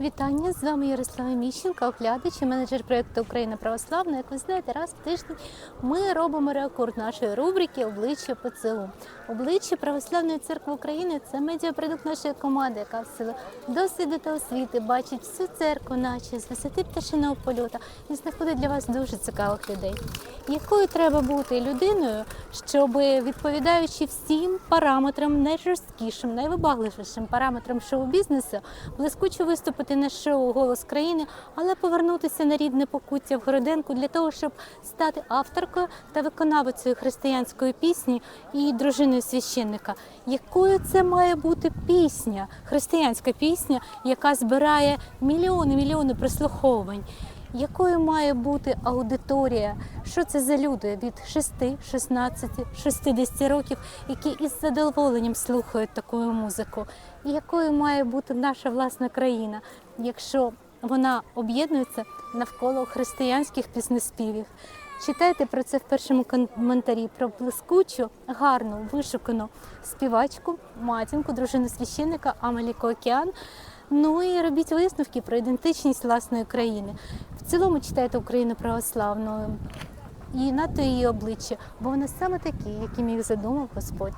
Вітання з вами Ярослава Міщенка, оглядач і менеджер проєкту Україна Православна. Як ви знаєте, раз в тиждень ми робимо рекорд нашої рубрики Обличчя ПЦУ. Обличчя Православної церкви України це медіапродукт нашої команди, яка в силу досвіду та освіти бачить всю церкву, наче з висоти пташиного польота, і знаходить для вас дуже цікавих людей. Якою треба бути людиною, щоб відповідаючи всім параметрам, найжорсткішим, найвибагливішим параметрам шоу-бізнесу, блискуче виступити на шоу Голос країни, але повернутися на рідне покуття в Городенку для того, щоб стати авторкою та виконавицею християнської пісні і дружиною священника. Якою це має бути пісня, християнська пісня, яка збирає мільйони мільйони прослуховувань? Якою має бути аудиторія? Що це за люди від 6, 16, 60 років, які із задоволенням слухають таку музику? І якою має бути наша власна країна, якщо вона об'єднується навколо християнських піснеспівів? Читайте про це в першому коментарі про блискучу, гарну, вишукану співачку, матінку, дружину священника Амаліко Океан. Ну і робіть висновки про ідентичність власної країни. В цілому читайте Україну православною і нато її обличчя, бо вона саме такі, яким їх задумав Господь.